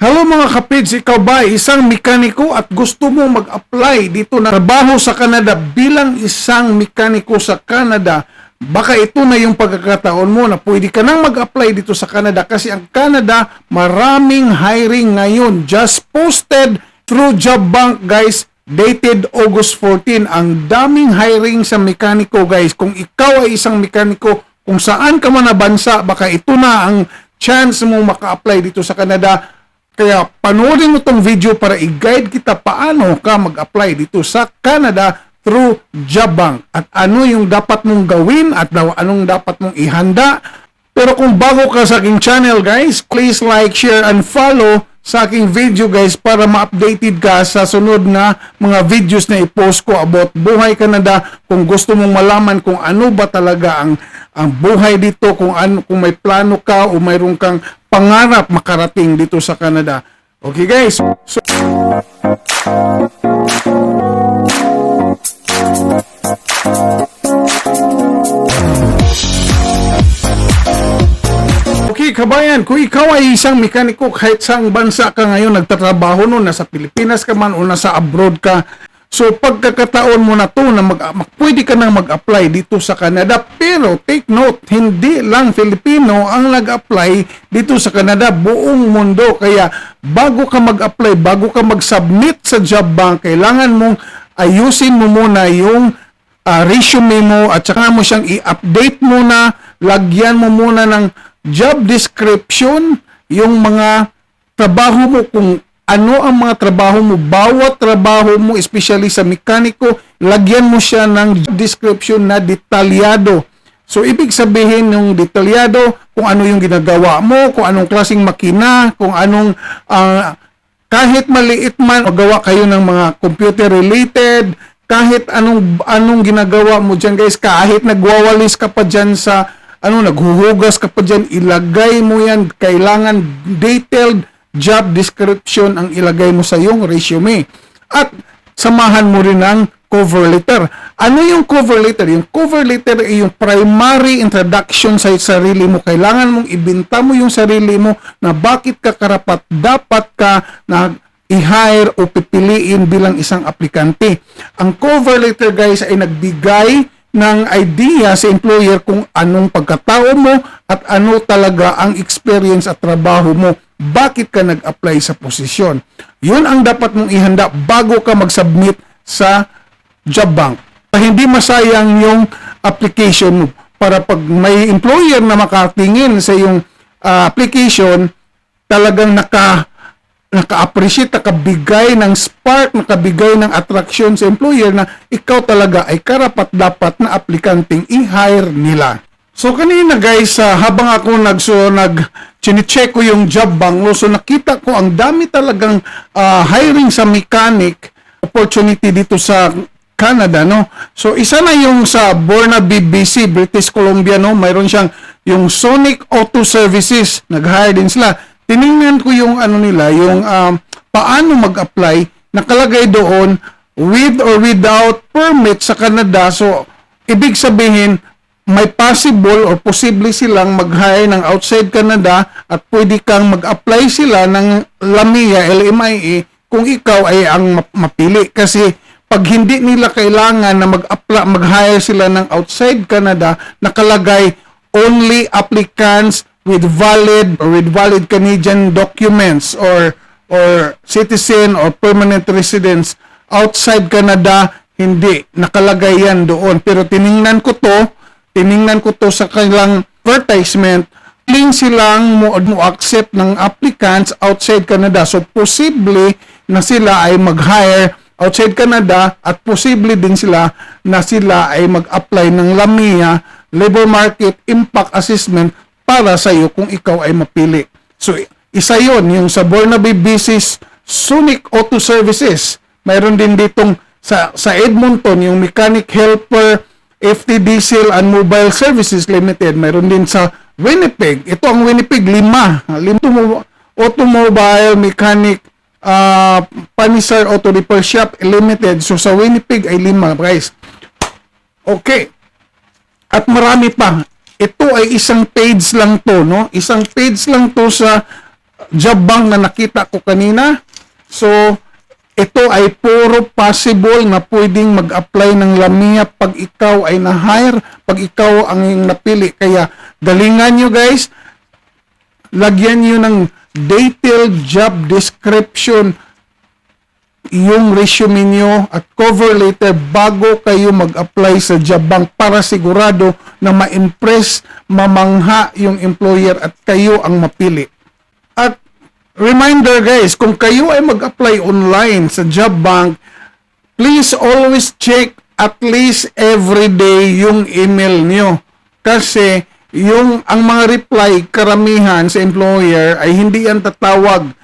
Hello mga kapids, ikaw ba isang mekaniko at gusto mo mag-apply dito na trabaho sa Canada bilang isang mekaniko sa Canada? Baka ito na yung pagkakataon mo na pwede ka nang mag-apply dito sa Canada kasi ang Canada maraming hiring ngayon. Just posted through Job Bank guys, dated August 14. Ang daming hiring sa mekaniko guys. Kung ikaw ay isang mekaniko, kung saan ka man na bansa, baka ito na ang chance mo maka-apply dito sa Canada. Kaya panoorin mo tong video para i-guide kita paano ka mag-apply dito sa Canada through Jabang at ano yung dapat mong gawin at anong dapat mong ihanda. Pero kung bago ka sa aking channel guys, please like, share, and follow sa aking video guys para ma-updated ka sa sunod na mga videos na i-post ko about buhay Canada kung gusto mong malaman kung ano ba talaga ang ang buhay dito kung ano kung may plano ka o mayroon kang pangarap makarating dito sa Canada. Okay guys. So kabayan, kung ikaw ay isang mekaniko kahit saang bansa ka ngayon nagtatrabaho no, nasa Pilipinas ka man o nasa abroad ka, so pagkakataon mo na to na mag, mag- pwede ka nang mag-apply dito sa Canada. Pero take note, hindi lang Filipino ang nag-apply dito sa Canada, buong mundo. Kaya bago ka mag-apply, bago ka mag-submit sa job bank, kailangan mong ayusin mo muna yung ah, resume mo at saka mo siyang i-update muna, lagyan mo muna ng job description, yung mga trabaho mo kung ano ang mga trabaho mo, bawat trabaho mo, especially sa mekaniko, lagyan mo siya ng description na detalyado. So, ibig sabihin ng detalyado kung ano yung ginagawa mo, kung anong klaseng makina, kung anong ah, kahit maliit man magawa kayo ng mga computer related kahit anong anong ginagawa mo diyan guys kahit nagwawalis ka pa diyan sa ano naghuhugas ka pa diyan ilagay mo yan kailangan detailed job description ang ilagay mo sa iyong resume at samahan mo rin ng cover letter. Ano yung cover letter? Yung cover letter ay yung primary introduction sa sarili mo. Kailangan mong ibinta mo yung sarili mo na bakit ka karapat dapat ka na i-hire o pipiliin bilang isang aplikante. Ang cover letter guys ay nagbigay ng idea sa employer kung anong pagkatao mo at ano talaga ang experience at trabaho mo. Bakit ka nag-apply sa posisyon? Yun ang dapat mong ihanda bago ka mag-submit sa job bank. Hindi masayang yung application mo para pag may employer na makatingin sa yung ah, application, talagang naka naka-appreciate, nakabigay ng spark, nakabigay ng attraction sa employer na ikaw talaga ay karapat dapat na aplikanteng i-hire nila. So kanina guys, ah, habang ako nagso nag chine-check ko yung job bank, no, so nakita ko ang dami talagang ah, hiring sa mechanic opportunity dito sa Canada, no? So, isa na yung sa Burnaby, BC, British Columbia, no? Mayroon siyang yung Sonic Auto Services. Nag-hire din sila. Tiningnan ko yung ano nila, yung um, paano mag-apply. Nakalagay doon, with or without permit sa Canada. So, ibig sabihin, may possible or posible silang mag-hire ng outside Canada at pwede kang mag-apply sila ng LAMIA, LMIA, kung ikaw ay ang map- mapili. Kasi pag hindi nila kailangan na mag-apply, mag-hire sila ng outside Canada, nakalagay only applicants with valid or with valid Canadian documents or or citizen or permanent residence outside Canada, hindi. Nakalagay yan doon. Pero tiningnan ko to, tiningnan ko to sa kanilang advertisement, willing silang mo, mo accept ng applicants outside Canada. So, posible na sila ay mag-hire outside Canada at posible din sila na sila ay mag-apply ng LAMIA, Labor Market Impact Assessment para sa iyo kung ikaw ay mapili. So, isa yon yung sa Burnaby Business Sonic Auto Services. Mayroon din ditong sa, sa Edmonton, yung Mechanic Helper FT Diesel and Mobile Services Limited. Mayroon din sa Winnipeg. Ito ang Winnipeg, lima. Lima automo- automobile mechanic uh, Panisar Auto Repair Shop Limited. So sa Winnipeg ay lima, guys. Okay. At marami pa. Ito ay isang page lang to, no? Isang page lang to sa job bank na nakita ko kanina. So, ito ay puro possible na pwedeng mag-apply ng Lamia pag ikaw ay na-hire, pag ikaw ang napili. Kaya, galingan nyo guys, lagyan nyo ng detailed job description yung resume nyo at cover letter bago kayo mag-apply sa job bank para sigurado na ma-impress, mamangha yung employer at kayo ang mapili. At reminder guys, kung kayo ay mag-apply online sa job bank, please always check at least every day yung email nyo. Kasi yung ang mga reply karamihan sa employer ay hindi yan tatawag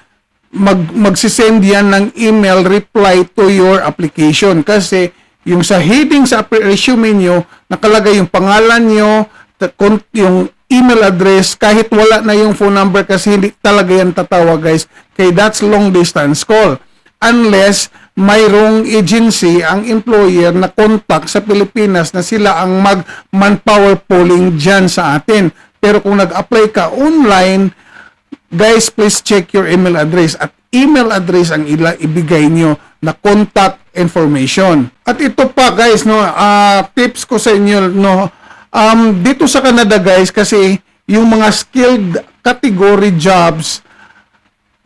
mag magsisend yan ng email reply to your application. Kasi yung sa heading sa resume nyo nakalagay yung pangalan nyo yung email address kahit wala na yung phone number kasi hindi talaga yan tatawag guys. Kay that's long distance call. Unless mayroong agency ang employer na contact sa Pilipinas na sila ang mag manpower pooling dyan sa atin. Pero kung nag-apply ka online guys, please check your email address at email address ang ila ibigay nyo na contact information. At ito pa guys, no, ah, tips ko sa inyo, no, um, dito sa Canada guys, kasi yung mga skilled category jobs,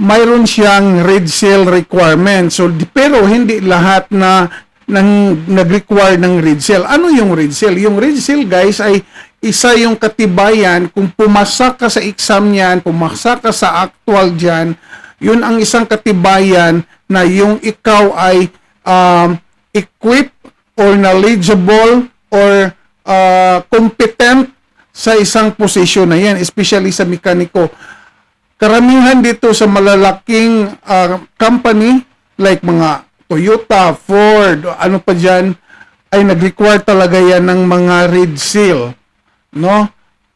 mayroon siyang red seal requirement. So, pero hindi lahat na nang nag-require ng red seal. Ano yung red seal? Yung red seal, guys, ay isa yung katibayan kung pumasa ka sa exam niyan, pumasa ka sa actual diyan, yun ang isang katibayan na yung ikaw ay um, equipped or knowledgeable or uh, competent sa isang posisyon na yan, especially sa mekaniko karamihan dito sa malalaking ah, company like mga Toyota, Ford, ano pa dyan, ay nag-require talaga yan ng mga red seal. No?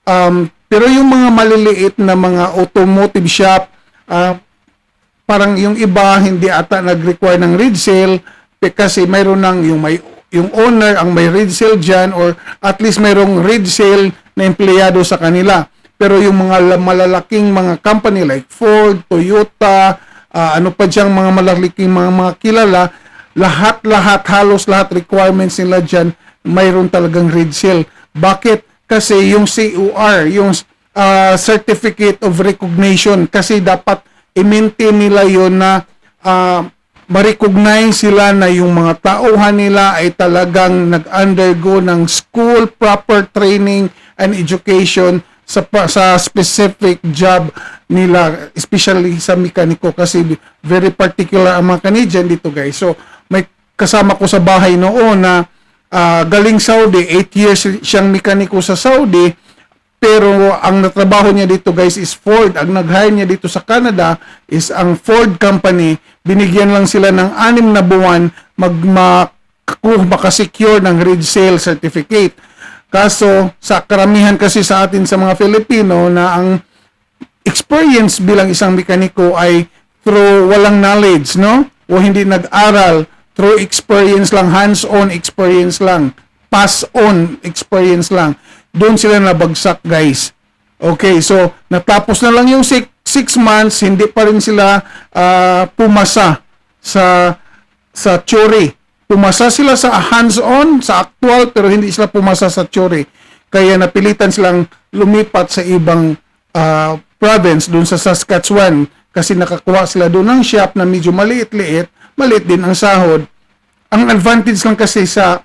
Um, pero yung mga maliliit na mga automotive shop, ah, parang yung iba hindi ata nag-require ng red seal pe- kasi mayroon ng yung may yung owner ang may red seal dyan or at least mayroong red seal na empleyado sa kanila. Pero yung mga la- malalaking mga company like Ford, Toyota, ah, ano pa diyang mga malalaking mga, mga kilala, lahat-lahat, halos lahat requirements nila dyan, mayroon talagang red seal. Bakit? Kasi yung COR, yung ah, Certificate of Recognition, kasi dapat i-maintain nila yon na ah, ma-recognize sila na yung mga tauhan nila ay talagang nag-undergo ng school proper training and education sa sa specific job nila especially sa mekaniko kasi very particular ang mga Canadian dito guys. So may kasama ko sa bahay noon na ah, galing Saudi 8 years siyang mekaniko sa Saudi pero ang natrabaho niya dito guys is Ford. Ang nag-hire niya dito sa Canada is ang Ford company. Binigyan lang sila ng anim na buwan mag makaku- makasecure ng Red Seal certificate. Kaso sa karamihan kasi sa atin sa mga Filipino na ang experience bilang isang mekaniko ay through walang knowledge, no? O hindi nag-aral, through experience lang, hands-on experience lang, pass-on experience lang. Doon sila nabagsak, guys. Okay, so natapos na lang yung 6 months, hindi pa rin sila ah, pumasa sa sa theory. Pumasa sila sa hands-on, sa actual, pero hindi sila pumasa sa theory. Kaya napilitan silang lumipat sa ibang ah, province doon sa Saskatchewan kasi nakakuha sila doon ng shop na medyo maliit-liit, maliit din ang sahod. Ang advantage lang kasi sa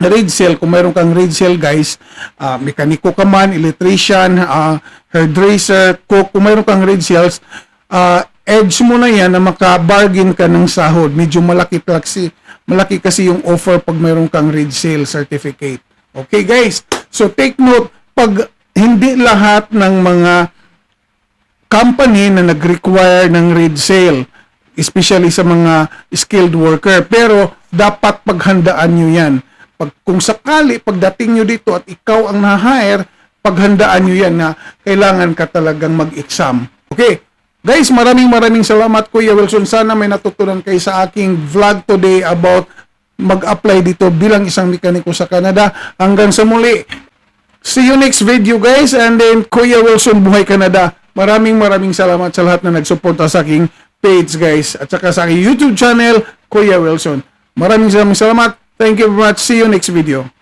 red seal, kung mayroon kang red seal guys, ah, mekaniko ka man, electrician, ah, hairdresser, cook, kung mayroon kang red seals, ah, edge mo na yan na makabargain ka ng sahod. Medyo malaki kasi, malaki kasi yung offer pag mayroon kang red seal certificate. Okay guys, so take note, pag hindi lahat ng mga company na nag-require ng red sale, especially sa mga skilled worker. Pero dapat paghandaan nyo yan. Pag, kung sakali, pagdating nyo dito at ikaw ang na-hire, paghandaan nyo yan na kailangan ka talagang mag-exam. Okay. Guys, maraming maraming salamat Kuya Wilson. Sana may natutunan kayo sa aking vlog today about mag-apply dito bilang isang mekaniko sa Canada. Hanggang sa muli, See you next video guys and then Kuya Wilson Buhay Canada. Maraming maraming salamat sa lahat na nagsuporta sa aking page guys at saka sa aking YouTube channel Kuya Wilson. Maraming maraming salamat. Thank you very much. See you next video.